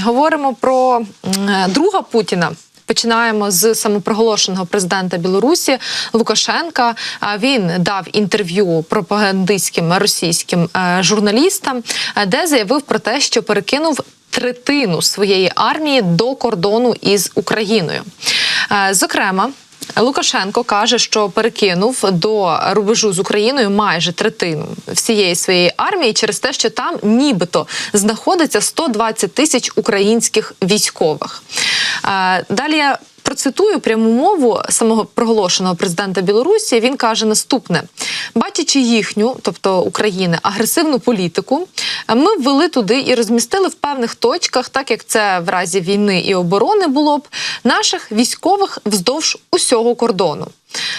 говоримо про друга Путіна. Починаємо з самопроголошеного президента Білорусі Лукашенка. Він дав інтерв'ю пропагандистським російським е, журналістам, е, де заявив про те, що перекинув третину своєї армії до кордону із Україною. Е, Зокрема. Лукашенко каже, що перекинув до рубежу з Україною майже третину всієї своєї армії через те, що там нібито знаходиться 120 тисяч українських військових. Е, Далі процитую пряму мову самого проголошеного президента Білорусі. Він каже наступне: бачачи їхню, тобто України, агресивну політику, ми ввели туди і розмістили в певних точках, так як це в разі війни і оборони було б, наших військових вздовж усього кордону.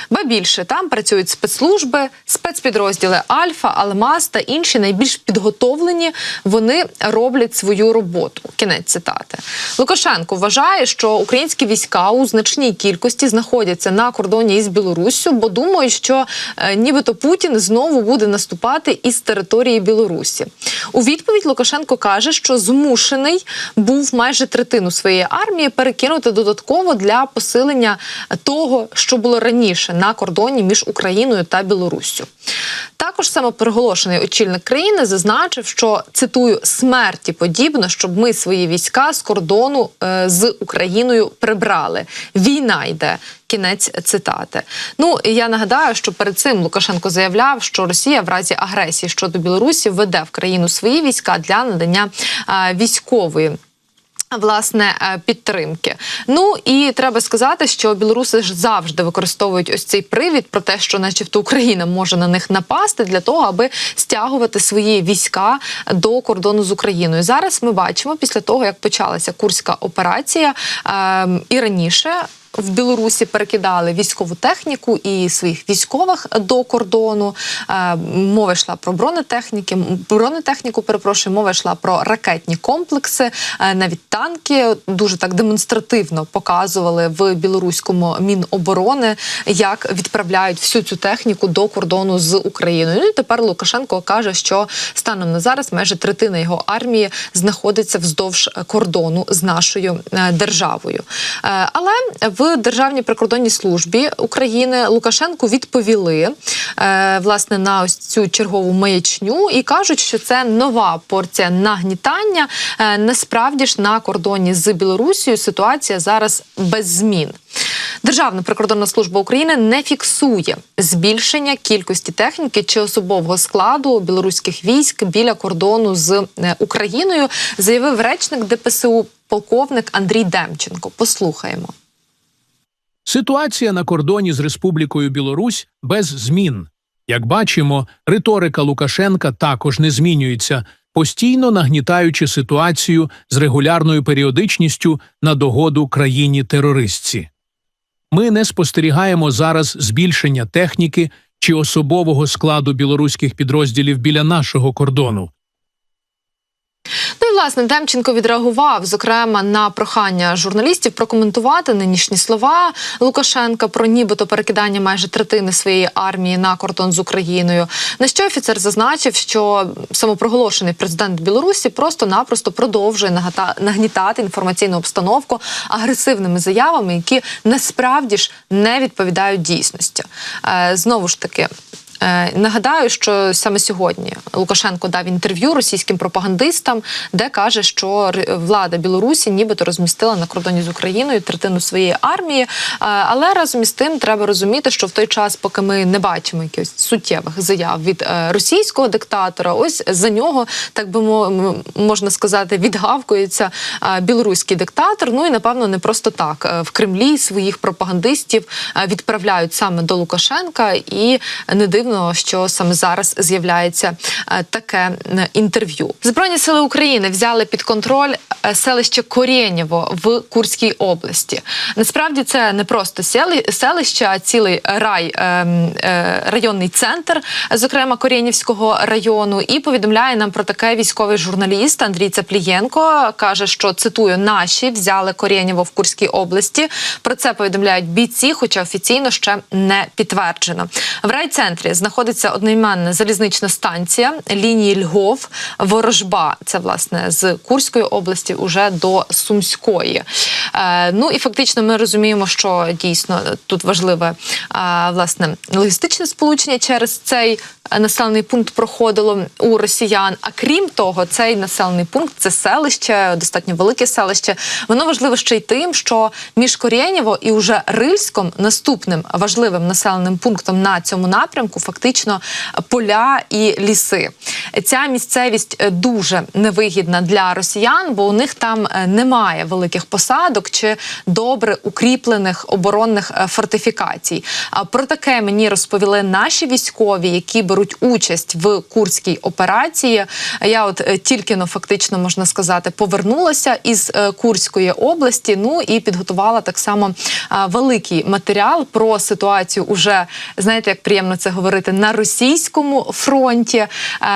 Ба більше там працюють спецслужби, спецпідрозділи Альфа, Алмаз та інші найбільш підготовлені. Вони роблять свою роботу. Кінець цитати. Лукашенко вважає, що українські війська у значній кількості знаходяться на кордоні із Білоруссю, бо думають, що е, нібито Путін знову буде наступати із території Білорусі. У відповідь Лукашенко каже, що змушений був майже третину своєї армії перекинути додатково для посилення того, що було раніше на кордоні між Україною та Білоруссю. Також самопроголошений очільник країни зазначив, що цитую смерті подібно, щоб ми свої війська з кордону е, з Україною прибрали. Війна йде. Кінець цитати. Ну я нагадаю, що перед цим Лукашенко заявляв, що Росія в разі агресії щодо Білорусі веде в країну свої війська для надання е, військової. Власне е, підтримки. Ну і треба сказати, що білоруси ж завжди використовують ось цей привід про те, що, начебто, Україна може на них напасти для того, аби стягувати свої війська до кордону з Україною. Зараз ми бачимо після того, як почалася курська операція е, і раніше. В Білорусі перекидали військову техніку і своїх військових до кордону. Е, Мова йшла про бронетехніки, бронетехніку. Перепрошую, мова йшла про ракетні комплекси, е, навіть танки дуже так демонстративно показували в білоруському міноборони, як відправляють всю цю техніку до кордону з Україною. Ну і тепер Лукашенко каже, що станом на зараз майже третина його армії знаходиться вздовж кордону з нашою е, державою. Але в Державній прикордонній службі України Лукашенку відповіли е, власне на ось цю чергову маячню і кажуть, що це нова порція нагнітання. Е, Насправді ж на кордоні з Білорусією ситуація зараз без змін. Державна прикордонна служба України не фіксує збільшення кількості техніки чи особового складу білоруських військ біля кордону з е, Україною, заявив речник ДПСУ полковник Андрій Демченко. Послухаємо. Ситуація на кордоні з Республікою Білорусь без змін. Як бачимо, риторика Лукашенка також не змінюється, постійно нагнітаючи ситуацію з регулярною періодичністю на догоду країні терористці. Ми не спостерігаємо зараз збільшення техніки чи особового складу білоруських підрозділів біля нашого кордону. Ну і власне Демченко відреагував зокрема на прохання журналістів прокоментувати нинішні слова Лукашенка про нібито перекидання майже третини своєї армії на кордон з Україною. На що офіцер зазначив, що самопроголошений президент Білорусі просто-напросто продовжує нагнітати інформаційну обстановку агресивними заявами, які насправді ж не відповідають дійсності. Е, Знову ж таки. Е, Нагадаю, що саме сьогодні Лукашенко дав інтерв'ю російським пропагандистам, де каже, що влада Білорусі нібито розмістила на кордоні з Україною третину своєї армії. Е, Але разом із тим треба розуміти, що в той час, поки ми не бачимо якихось суттєвих заяв від е, російського диктатора, ось за нього, так би мо- можна сказати, відгавкується білоруський диктатор. Ну і напевно не просто так в Кремлі своїх пропагандистів відправляють саме до Лукашенка, і не дивно, що саме зараз з'являється е, таке інтерв'ю. Збройні сили України взяли під контроль е, селище Корєнєво в Курській області. Насправді це не просто селище, а цілий рай е, районний центр, зокрема Корєнівського району. І повідомляє нам про таке військовий журналіст Андрій Цаплієнко. каже, що цитую: наші взяли Корєнєво в Курській області. Про це повідомляють бійці, хоча офіційно ще не підтверджено. В райцентрі знаходиться одноіменна залізнична станція лінії Львов Ворожба. Це власне з Курської області уже до Сумської. Е, ну і фактично ми розуміємо, що дійсно тут важливе е, власне логістичне сполучення через цей населений пункт проходило у росіян. А крім того, цей населений пункт це селище, достатньо велике селище. Воно важливо ще й тим, що між Корєнєво і уже Рильськом наступним важливим населеним пунктом на цьому напрямку фактично поля і ліси. Ця місцевість е, дуже невигідна для росіян, бо у них там е, немає великих посадок чи добре укріплених оборонних е, фортифікацій. Про таке мені розповіли наші військові, які беруть участь в курській операції. Я от тільки но фактично можна сказати повернулася із Курської області. Ну і підготувала так само великий матеріал про ситуацію. Уже знаєте, як приємно це говорити на російському фронті. Е,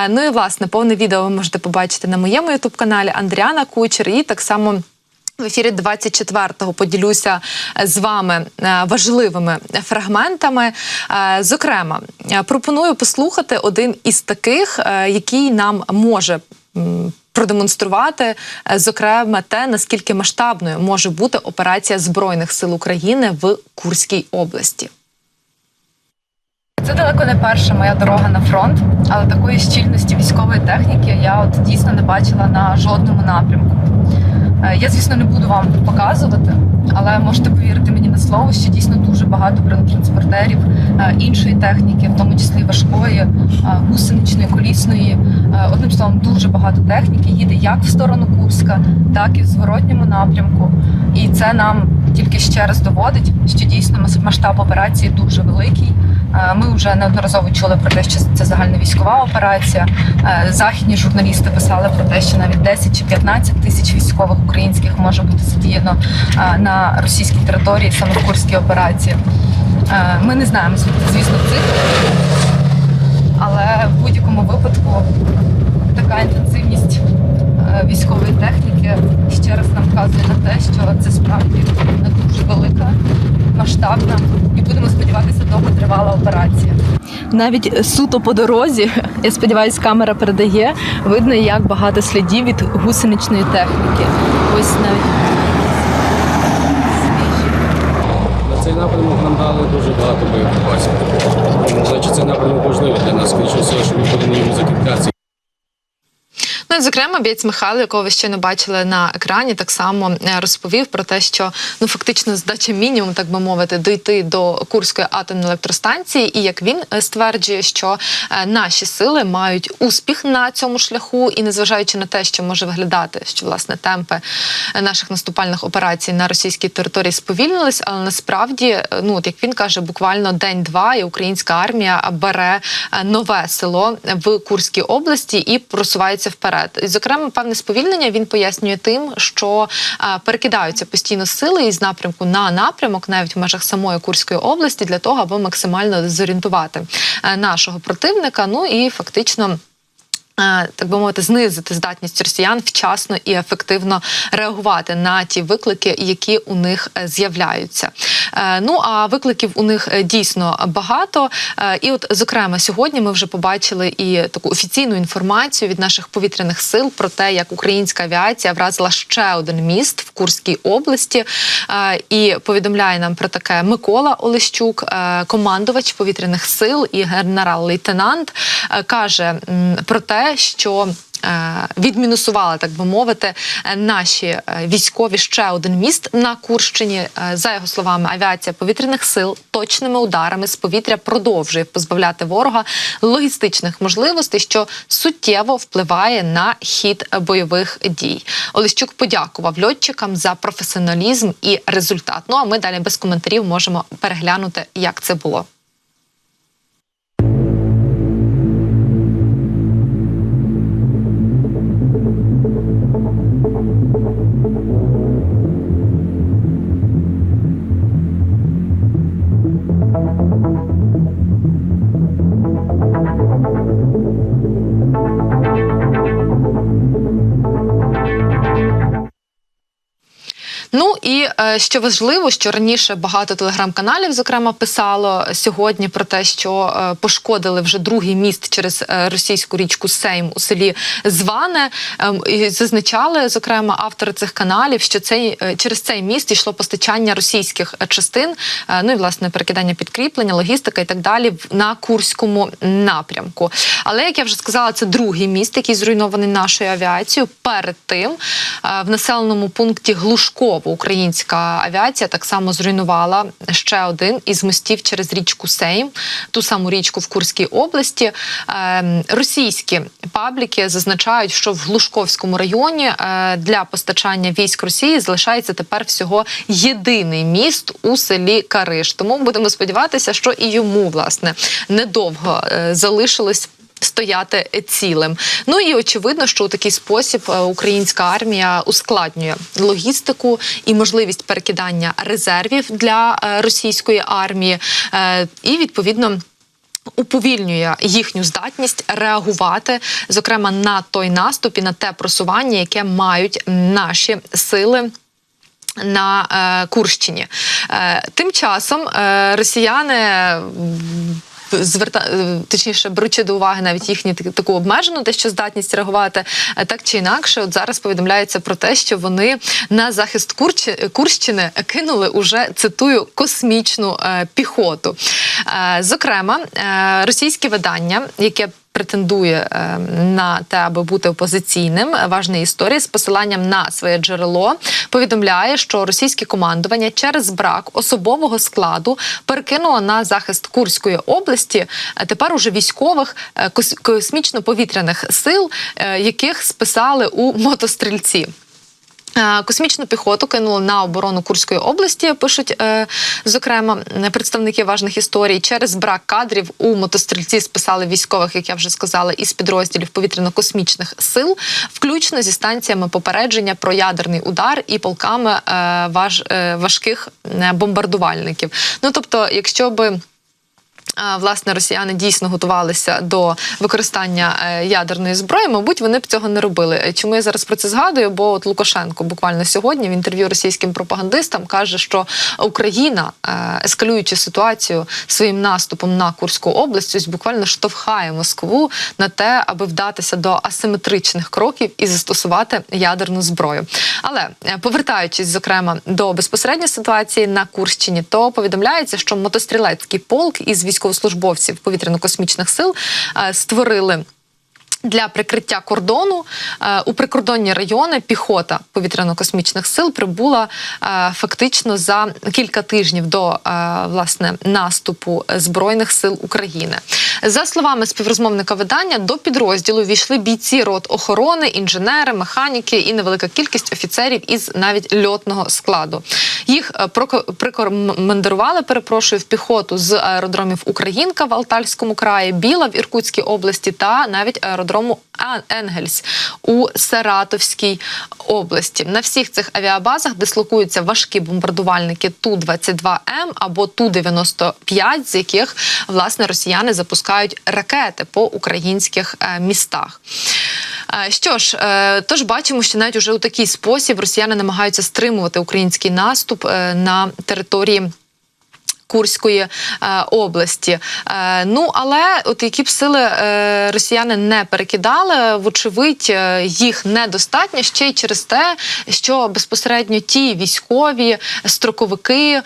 Ну і власне повне відео ви можете побачити на моєму ютуб каналі Андріана Кучер і так само. В ефірі 24-го поділюся е, з вами е, важливими фрагментами. Зокрема, пропоную послухати один із таких, який нам може продемонструвати, зокрема, те, наскільки масштабною може бути операція Збройних сил України в Курській області. Це далеко не перша моя дорога на фронт, але такої щільності військової техніки я от дійсно не бачила на жодному напрямку. Е, Я, звісно, не буду вам показувати, але можете повірити мені на слово, що дійсно дуже багато бронетранспортерів е, іншої техніки, в тому числі важкої, е, гусеничної, колісної. Одним словом, дуже багато техніки їде як в сторону Курська, так і в зворотньому напрямку. І це нам тільки ще раз доводить, що дійсно масштаб операції дуже великий. Ми вже неодноразово чули про те, що це загальна військова операція. Західні журналісти писали про те, що навіть 10 чи 15 тисяч військових українських може бути задіяно на російській території саме в Курській операції. Е, Ми не знаємо звісно, цифр, але в будь-якому випадку така інтенсивність військової техніки ще раз нам вказує на те, що це справді дуже велика, масштабна і будемо сподіватися довготривала операція. Навіть суто по дорозі, я сподіваюся, камера передає, видно, як багато слідів від гусеничної техніки. Ось навіть На цей напрямок нам дали дуже багато боєприпасів. Значить, цей напрямок важливий для нас, скоріше всього, що ми будемо. Ну, і, зокрема, бієць Михайло, якого ви ще не бачили на екрані, так само е, розповів про те, що ну фактично здача мінімум, так би мовити, дойти до Курської атомної електростанції. І як він е, стверджує, що е, наші сили мають успіх на цьому шляху, і незважаючи на те, що може виглядати, що власне темпи наших наступальних операцій на російській території сповільнились, але насправді, ну от як він каже, буквально день-два, і українська армія бере нове село в Курській області і просувається вперед. І, зокрема, певне сповільнення він пояснює тим, що е, перекидаються постійно сили із напрямку на напрямок, навіть в межах самої Курської області, для того, аби максимально дезорієнтувати е, нашого противника. Ну і фактично. Так би мовити, знизити здатність росіян вчасно і ефективно реагувати на ті виклики, які у них е, з'являються. Е, Ну а викликів у них е, дійсно багато. І, от, зокрема, сьогодні ми вже побачили і таку офіційну інформацію від наших повітряних сил про те, як українська авіація вразила ще один міст в Курській області. І повідомляє нам про таке Микола Олещук, командувач повітряних сил і генерал-лейтенант, каже про те, що е, відмінусували, так би мовити, наші е, військові ще один міст на Курщині. Е, За його словами, авіація повітряних сил точними ударами з повітря продовжує позбавляти ворога логістичних можливостей, що суттєво впливає на хід бойових дій. Олещук подякував льотчикам за професіоналізм і результат. Ну а ми далі без коментарів можемо переглянути, як це було. Що важливо, що раніше багато телеграм-каналів, зокрема, писало сьогодні про те, що е, пошкодили вже другий міст через е, російську річку Сейм у селі Зване. Ем, і зазначали, зокрема, автори цих каналів, що цей е, через цей міст йшло постачання російських е, частин, е, ну і власне перекидання підкріплення, логістика і так далі на Курському напрямку. Але як я вже сказала, це другий міст, який зруйнований нашою авіацією. Перед тим е, в населеному пункті Глушково українська авіація так само зруйнувала ще один із мостів через річку Сейм, ту саму річку в Курській області. Е, Російські пабліки зазначають, що в Глушковському районі е, для постачання військ Росії залишається тепер всього єдиний міст у селі Кариш. Тому будемо сподіватися, що і йому власне недовго е, залишилось. Стояти цілим. Ну і очевидно, що у такий спосіб е, українська армія ускладнює логістику і можливість перекидання резервів для е, російської армії, Е, і відповідно. Уповільнює їхню здатність реагувати, зокрема на той наступ і на те просування, яке мають наші сили на е, Курщині. Е, тим часом е, росіяни. Зверта е, точніше беручи до уваги навіть їхні так- таку обмежену те, що здатність реагувати е, так чи інакше. От зараз повідомляється про те, що вони на захист Курщини кинули уже цитую космічну е, піхоту. Зокрема, російське видання, яке претендує е, на те, аби бути опозиційним. Важна історія з посиланням на своє джерело повідомляє, що російське командування через брак особового складу перекинуло на захист Курської області тепер уже військових е, кос- космічно-повітряних сил, е, яких списали у мотострільці. Е, Космічну піхоту кинули на оборону Курської області. Пишуть е, зокрема представники важних історій. Через брак кадрів у мотострільці списали військових, як я вже сказала, із підрозділів повітряно-космічних сил, включно зі станціями попередження про ядерний удар і полками е, важ, важких бомбардувальників. Ну тобто, якщо би власне росіяни дійсно готувалися до використання е, ядерної зброї, мабуть, вони б цього не робили. Чому я зараз про це згадую? Бо от Лукашенко буквально сьогодні в інтерв'ю російським пропагандистам каже, що Україна, е, ескалюючи ситуацію своїм наступом на Курську область, ось буквально штовхає Москву на те, аби вдатися до асиметричних кроків і застосувати ядерну зброю. Але е, повертаючись, зокрема, до безпосередньої ситуації на Курщині, то повідомляється, що мотострілецький полк із військовослужбовців повітряно-космічних сил е, створили. Для прикриття кордону е, у прикордонні райони піхота повітряно-космічних сил прибула е, фактично за кілька тижнів до власне наступу збройних сил України. За словами співрозмовника видання, до підрозділу війшли бійці рот охорони, інженери, механіки і невелика кількість офіцерів із навіть льотного складу. Їх е, прикомандирували, перепрошую, в піхоту з аеродромів Українка в Алтайському краї, Біла в Іркутській області та навіть аеродрому Енгельс у Саратовській області. На всіх цих авіабазах дислокуються важкі бомбардувальники Ту-22М або Ту-95, з яких власне росіяни запускають ракети по українських е, містах. Е, Що ж, тож бачимо, що навіть уже у такий спосіб росіяни намагаються стримувати український наступ е, на території. Курської е, області. Е, ну але от які б сили е, росіяни не перекидали, вочевидь, їх недостатньо ще й через те, що безпосередньо ті військові строковики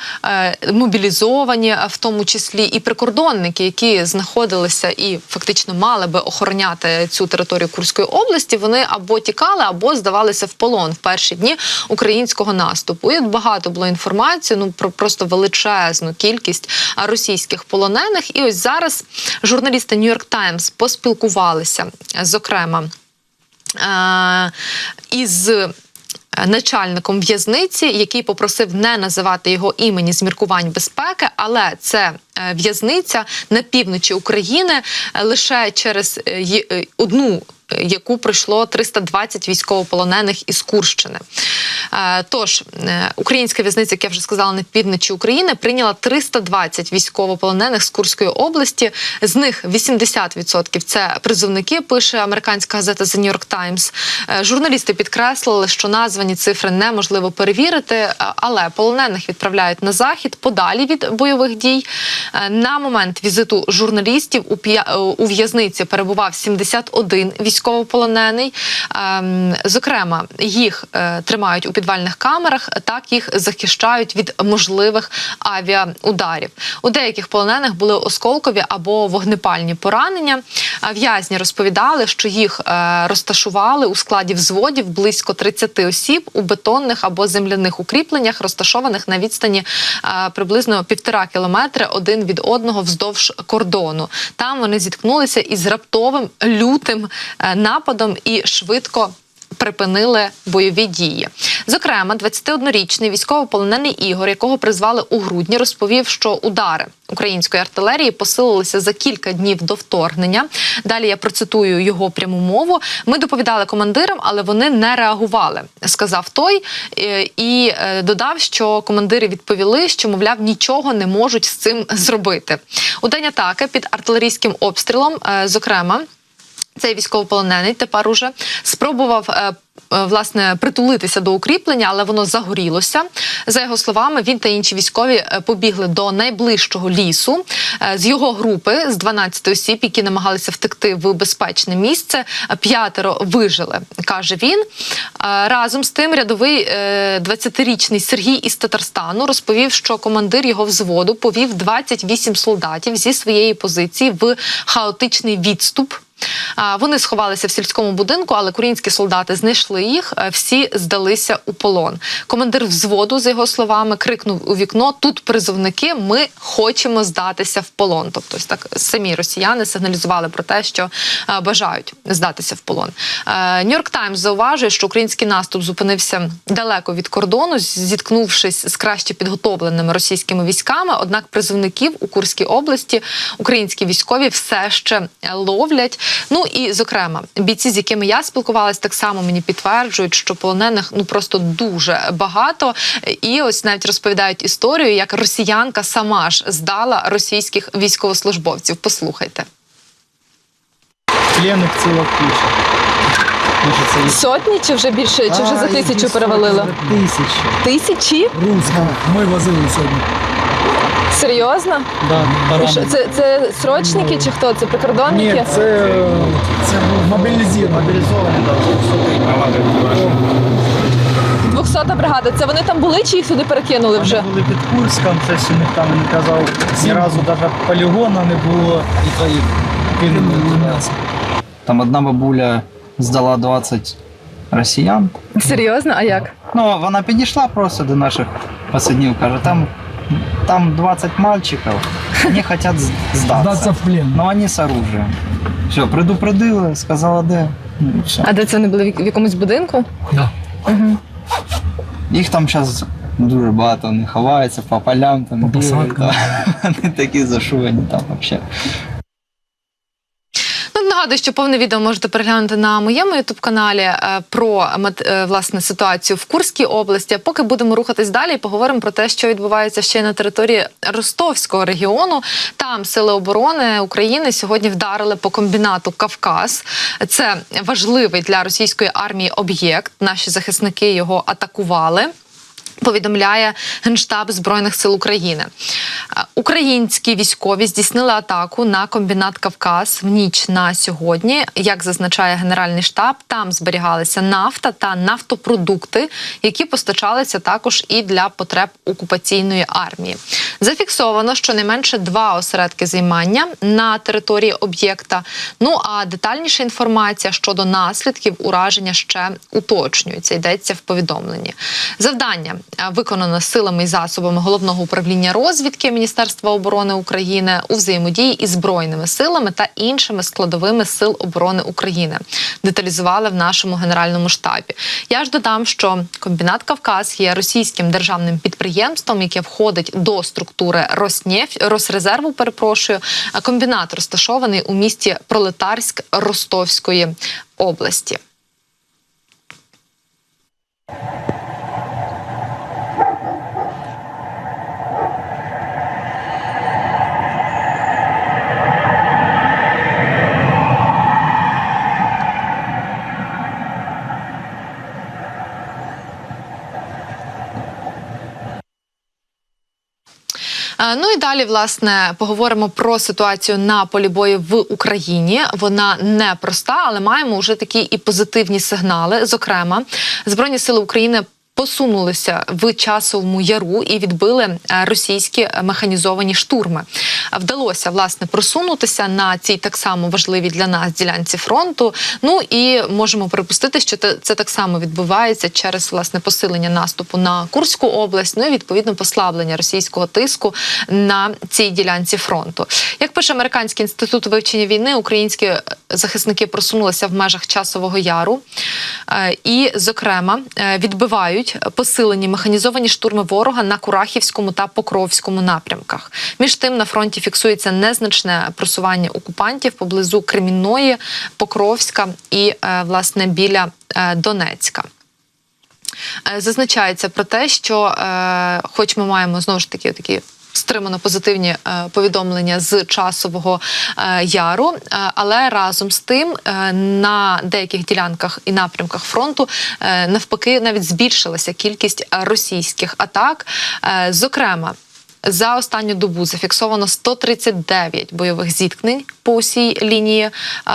мобілізовані, в тому числі і прикордонники, які знаходилися і фактично мали би охороняти цю територію Курської області, вони або тікали, або здавалися в полон в перші дні українського наступу. І багато було інформації. Ну про просто величезну кількість а, російських полонених. І ось зараз журналісти Нью-Йорк Таймс поспілкувалися, зокрема е, із. Начальником в'язниці, який попросив не називати його імені з міркувань безпеки, але це в'язниця на півночі України е, лише через е, е, одну. е, Яку пройшло 320 військовополонених із Курщини. Е, Тож е, українська в'язниця, як я вже сказала, на півночі України прийняла 320 військовополонених з Курської області. З них 80% – це призовники. Пише американська газета The New York Times. Е, Журналісти підкреслили, що названі цифри неможливо перевірити, е, але полонених відправляють на захід подалі від бойових дій. Е, На момент візиту журналістів у е, в'язниці перебував 71 військовополонений. Ем, Зокрема, їх е, тримають у підвальних камерах, так їх захищають від можливих авіаударів. У деяких полонених були осколкові або вогнепальні поранення. В'язні розповідали, що їх розташували у складі взводів близько 30 осіб у бетонних або земляних укріпленнях, розташованих на відстані приблизно півтора кілометри один від одного вздовж кордону. Там вони зіткнулися із раптовим лютим е, нападом і швидко. Припинили бойові дії. Зокрема, 21-річний військовополонений Ігор, якого призвали у грудні, розповів, що удари української артилерії посилилися за кілька днів до вторгнення. Далі я процитую його пряму мову. Ми доповідали командирам, але вони не реагували, сказав той е, і е, додав, що командири відповіли, що мовляв нічого не можуть з цим зробити. У день атаки під артилерійським обстрілом, е, зокрема. Цей військовополонений тепер уже спробував е, е, власне притулитися до укріплення, але воно загорілося. За його словами, він та інші військові е, побігли до найближчого лісу. З його групи з 12 осіб, які намагалися втекти в безпечне місце, п'ятеро вижили, каже він. Разом з тим, рядовий е, 20-річний Сергій із Татарстану розповів, що командир його взводу повів 28 солдатів зі своєї позиції в хаотичний відступ. Вони сховалися в сільському будинку, але українські солдати знайшли їх. е, Всі здалися у полон. Командир взводу, за його словами, крикнув у вікно: тут призовники, ми хочемо здатися в полон. Тобто, так самі росіяни сигналізували про те, що е, бажають здатися в полон. Нью-Йорк Таймс зауважує, що український наступ зупинився далеко від кордону, зіткнувшись з краще підготовленими російськими військами. Однак призовників у Курській області українські військові все ще ловлять. Ну і зокрема, бійці, з якими я спілкувалась, так само мені підтверджують, що полонених ну просто дуже багато. І ось навіть розповідають історію, як росіянка сама ж здала російських військовослужбовців. Послухайте. Пленных ціла куча. Сотні чи вже більше, чи вже за тисячу за Тисячі. Тисячі? Русська. Ми возили сьогодні. Серйозно? Да, Що, це, це срочники чи хто? Це прикордонники? Ні, це, це мобілізовані. Мобілізовані, так. 200 бригада. Це вони там були чи їх сюди перекинули Вони були під Курськом, у них там він казав, ні разу навіть полігона не було. І то їх кинули туди. Там одна бабуля здала 20 росіян. Серйозно? А як? Ну, вона підійшла просто до наших пацанів, каже, там, там 20 мальчиків, они хочуть сдаться. Здатися здатися. в плен. Но вони з оружием. Все, предупредили, сказала, де. Ну, і все. А де це вони були в якомусь будинку? Да. Їх там зараз дуже багато, вони ховаються по полям, там По бігають, посадкам. да. Вони такі зашувані там взагалі. Нагадую, що повне відео можете переглянути на моєму ютуб каналі е, про е, власне ситуацію в Курській області. Поки будемо рухатись далі, поговоримо про те, що відбувається ще на території Ростовського регіону. Там сили оборони України сьогодні вдарили по комбінату Кавказ. Це важливий для російської армії об'єкт. Наші захисники його атакували. Повідомляє Генштаб Збройних сил України. Е, Українські військові здійснили атаку на комбінат Кавказ в ніч на сьогодні. Як зазначає Генеральний штаб, там зберігалися нафта та нафтопродукти, які постачалися також і для потреб окупаційної армії. Зафіксовано щонайменше два осередки займання на території об'єкта. Ну а детальніша інформація щодо наслідків ураження ще уточнюється. Йдеться в повідомленні. Завдання виконано силами і засобами головного управління розвідки Міністерства оборони України у взаємодії із збройними силами та іншими складовими сил оборони України. Деталізували в нашому генеральному штабі. Я ж додам, що комбінат Кавказ є російським державним підприємством, яке входить до структури Роснефть, Росрезерву. Перепрошую, комбінат розташований у місті Пролетарськ Ростовської області. Ну і далі, власне, поговоримо про ситуацію на полі бою в Україні. Вона не проста, але маємо вже такі і позитивні сигнали. Зокрема, Збройні сили України. Посунулися в часовому яру і відбили е, російські механізовані штурми. Вдалося власне просунутися на цій так само важливій для нас ділянці фронту. Ну і можемо припустити, що це так само відбувається через власне посилення наступу на Курську область. Ну і відповідно послаблення російського тиску на цій ділянці фронту. Як пише американський інститут вивчення війни, українські захисники просунулися в межах часового яру е, і, зокрема, е, відбивають посилені механізовані штурми ворога на Курахівському та Покровському напрямках. Між тим на фронті фіксується незначне просування окупантів поблизу Кремінної, Покровська і е, власне біля е, Донецька. Е, Зазначається про те, що, хоч ми маємо знову ж таки такі. Стримано позитивні е, повідомлення з часового е, яру, е, але разом з тим на деяких ділянках і напрямках фронту навпаки навіть збільшилася кількість російських атак. Зокрема, за останню добу зафіксовано 139 бойових зіткнень по усій лінії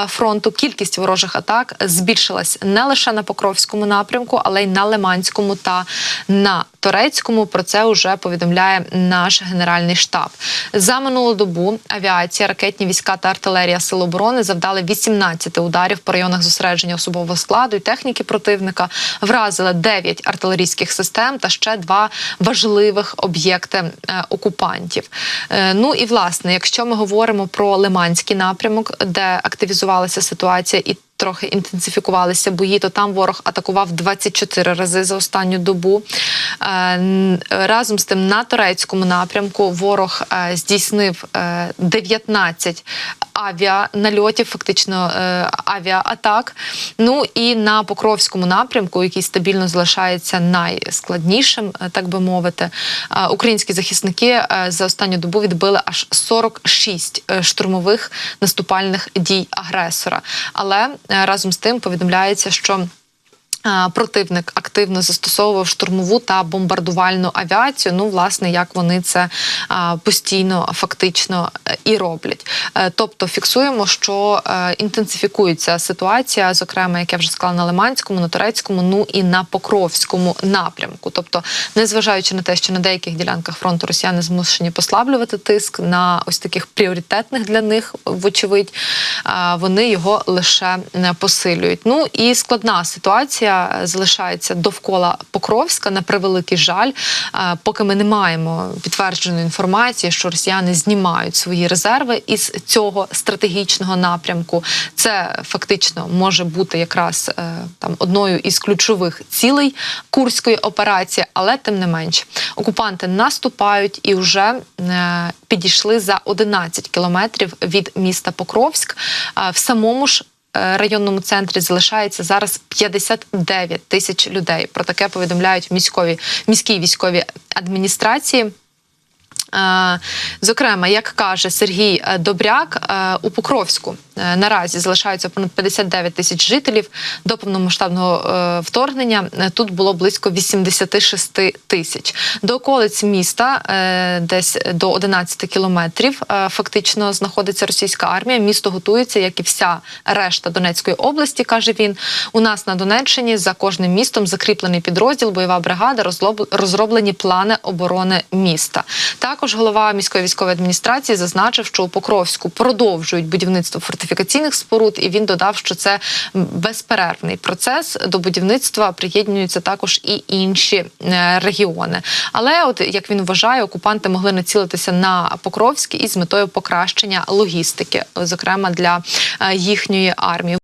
фронту. Кількість ворожих атак збільшилась не лише на Покровському напрямку, але й на Лиманському та на Торецькому. Про це вже повідомляє наш генеральний штаб. За минулу добу авіація, ракетні війська та артилерія Сил оборони завдали 18 ударів по районах зосередження особового складу і техніки противника. Вразили 9 артилерійських систем та ще два важливих об'єкти е, окупантів. Е, Ну і власне, якщо ми говоримо про Лиманський напрямок, де активізувалася ситуація і трохи інтенсифікувалися бої, то там ворог атакував 24 рази за останню добу. Е, Разом з тим на турецькому напрямку ворог е, здійснив е, 19 авіанальотів, фактично е, авіаатак. Ну і на Покровському напрямку, який стабільно залишається найскладнішим, е, так би мовити, е, українські захисники е, за останню добу відбили аж 46 е, штурмових наступальних дій агресора. Але е, разом з тим повідомляється, що е, Противник активно застосовував штурмову та бомбардувальну авіацію. Ну, власне, як вони це постійно фактично е, і роблять. Е, Тобто фіксуємо, що е, інтенсифікується ситуація, зокрема, як я вже сказала, на Лиманському, на Турецькому, ну і на Покровському напрямку. Тобто, незважаючи на те, що на деяких ділянках фронту росіяни змушені послаблювати тиск на ось таких пріоритетних для них, вочевидь, вони його лише посилюють. Ну і складна ситуація залишається довкола Покровська на превеликий жаль. Е, Поки ми не маємо підтвердженої інформації, що росіяни знімають свої резерви із цього стратегічного напрямку. Це фактично може бути якраз е, там одною із ключових цілей курської операції, але тим не менш окупанти наступають і вже е, підійшли за 11 кілометрів від міста Покровськ. В самому ж районному центрі залишається зараз 59 тисяч людей. Про таке повідомляють міськові міськовій міській військовій адміністрації. Е, Зокрема, як каже Сергій е, Добряк, е, у Покровську е, наразі залишаються понад 59 тисяч жителів. До повномасштабного е, вторгнення е, тут було близько 86 тисяч. До околиць міста, е, десь до 11 кілометрів, е, фактично знаходиться російська армія. Місто готується, як і вся решта Донецької області, каже він. У нас на Донеччині за кожним містом закріплений підрозділ, бойова бригада, розроблені плани оборони міста. Також голова міської військової адміністрації зазначив, що у Покровську продовжують будівництво фортифікаційних споруд, і він додав, що це безперервний процес. До будівництва приєднуються також і інші е, регіони. Але, от як він вважає, окупанти могли націлитися на Покровськ із метою покращення логістики, зокрема для е, їхньої армії.